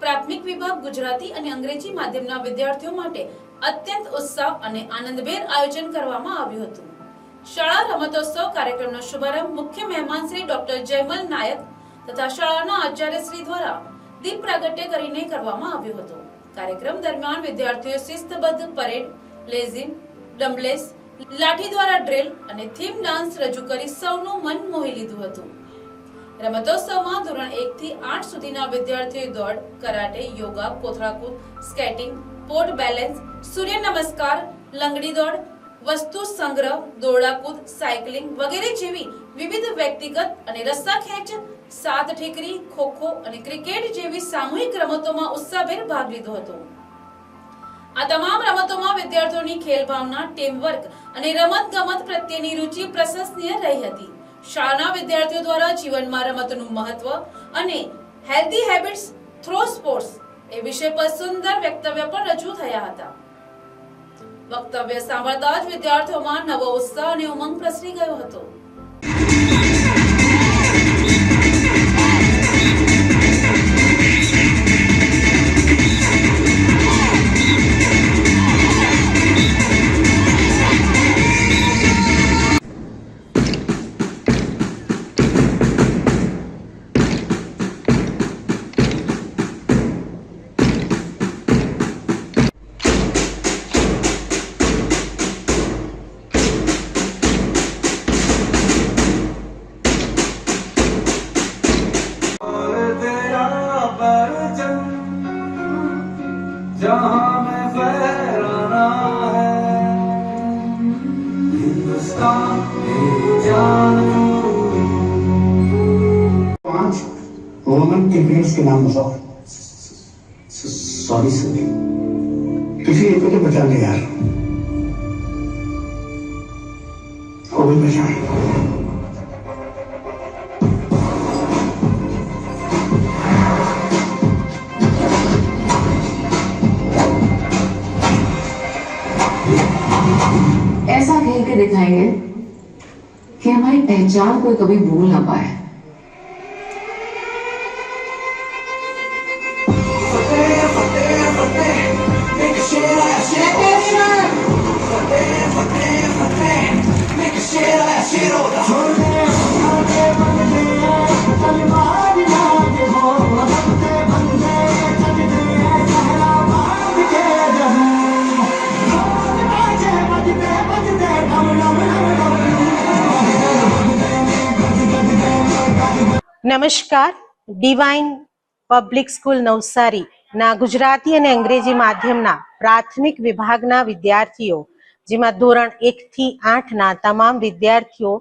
પ્રાથમિક વિભાગ ગુજરાતી અને અંગ્રેજી માધ્યમના વિદ્યાર્થીઓ માટે અત્યંત ઉત્સાહ અને આનંદભેર આયોજન કરવામાં આવ્યું હતું. શાળા રમતોત્સવ કાર્યક્રમનો શુભારંભ મુખ્ય મહેમાન શ્રી ડોક્ટર જયમલ નાયક તથા શાળાના આચાર્ય શ્રી દ્વારા દીપ પ્રાગટ્ય કરીને કરવામાં આવ્યો હતો. કાર્યક્રમ દરમિયાન વિદ્યાર્થીઓએ શિસ્તબદ્ધ પરેડ લેઝિમ ડમ્બલેસ લાઠી દ્વારા ડ્રિલ અને થીમ ડાન્સ રજૂ કરી સૌનું મન મોહી લીધું હતું. રમતોત્સવમાં ધોરણ 1 થી 8 સુધીના વિદ્યાર્થીઓએ દોડ, કરાટે, યોગા કોથળાકૂદ સ્કેટિંગ પોર્ટ બેલેન્સ, સૂર્ય નમસ્કાર, લંગડી દોડ, વસ્તુ સંગ્રહ દોડાકૂદ સાયકલિંગ વગેરે જેવી વિવિધ વ્યક્તિગત અને રસ્સા ખેંચ સાત ઠીકરી, ખોખો અને ક્રિકેટ જેવી સામૂહિક રમતોમાં ઉત્સાહભેર ભાગ લીધો હતો. આ તમામ રમતોમાં વિદ્યાર્થીઓની ખેલ ભાવના ટીમવર્ક અને રમત ગમત પ્રત્યેની રુચિ પ્રશંસનીય રહી હતી. શાળાના વિદ્યાર્થીઓ દ્વારા જીવનમાં રમતનું મહત્વ અને હેલ્ધી હેબિટ્સ થ્રો સ્પોર્ટ્સ એ વિષય પર સુંદર વક્તવ્ય પણ રજૂ થયા હતા. વક્તવ્ય સાંભળતા જ વિદ્યાર્થીઓમાં નવો ઉત્સાહ અને ઉમંગ પ્રસરી ગયો હતો. जहां में फहराना है हिंदुस्तान मेरी जान तू पांच वुमेन टीममेट्स के नाम बताओ सॉरी सर किसी एक को तो बचा ले यार को भी बचाए ऐसा खेल के दिखाएंगे कि हमारी पहचान कोई कभी भूल ना पाए નમસ્કાર ડિવાઇન પબ્લિક સ્કૂલ નવસારી ના ગુજરાતી અને અંગ્રેજી માધ્યમના પ્રાથમિક વિભાગના વિદ્યાર્થીઓ, જેમાં ધોરણ એક થી આઠ ના તમામ વિદ્યાર્થીઓ,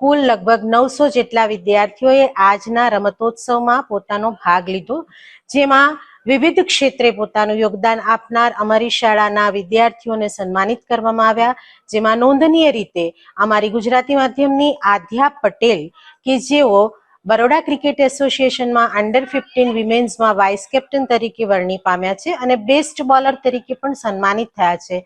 કુલ લગભગ નવસો જેટલા વિદ્યાર્થીઓએ આજના રમતોત્સવમાં પોતાનો ભાગ લીધો, જેમાં વિવિધ ક્ષેત્રે પોતાનું યોગદાન આપનાર અમારી શાળાના વિદ્યાર્થીઓને સન્માનિત કરવામાં આવ્યા, જેમાં નોંધનીય રીતે અમારી ગુજરાતી માધ્યમની આધ્યા પટેલ કે જેઓ બરોડા ક્રિકેટ એસોસિએશનમાં અંડર ફિફ્ટીન વિમેન્સમાં વાઇસ કેપ્ટન તરીકે વરણી પામ્યા છે અને બેસ્ટ બોલર તરીકે પણ સન્માનિત થયા છે.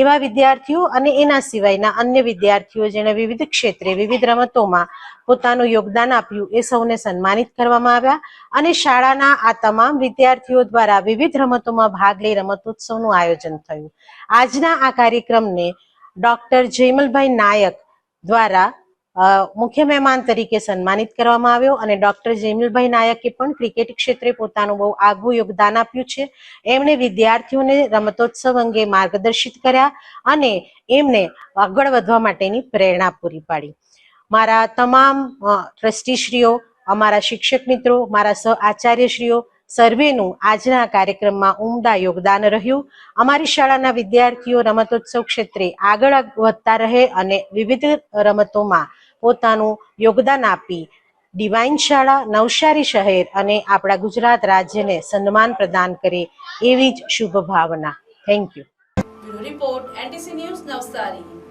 એવા વિદ્યાર્થીઓ અને એના સિવાયના અન્ય વિદ્યાર્થીઓ જેણે વિવિધ ક્ષેત્રે વિવિધ રમતોમાં પોતાનું યોગદાન આપ્યું એ સૌને સન્માનિત કરવામાં આવ્યા અને શાળાના આ તમામ વિદ્યાર્થીઓ દ્વારા વિવિધ રમતોમાં ભાગ લઈ રમતોત્સવનું આયોજન થયું. આજના આ કાર્યક્રમને ડોક્ટર જયમલભાઈ નાયક દ્વારા મુખ્ય મહેમાન તરીકે સન્માનિત કરવામાં આવ્યો અને ડોક્ટર જેમિલભાઈ નાયકે પણ ક્રિકેટ ક્ષેત્રે પોતાનું બહુ આગવું યોગદાન આપ્યું છે. એમણે વિદ્યાર્થીઓને રમતોત્સવ અંગે માર્ગદર્શિત કર્યા અને એમને આગળ વધવા માટેની પ્રેરણા પૂરી પાડી. મારા તમામ ટ્રસ્ટીશ્રીઓ, અમારા શિક્ષક મિત્રો, મારા સહ આચાર્યશ્રીઓ, સર્વેનું આજના કાર્યક્રમમાં ઉમદા યોગદાન રહ્યું. અમારી શાળાના વિદ્યાર્થીઓ રમતોત્સવ ક્ષેત્રે આગળ વધતા રહે અને વિવિધ રમતોમાં પોતાનું યોગદાન આપી ડિવાઇન શાળા, નવસારી શહેર અને આપણા ગુજરાત રાજ્યને સન્માન પ્રદાન કરે એવી જ શુભ ભાવના thank you report, NTC news, Navsari.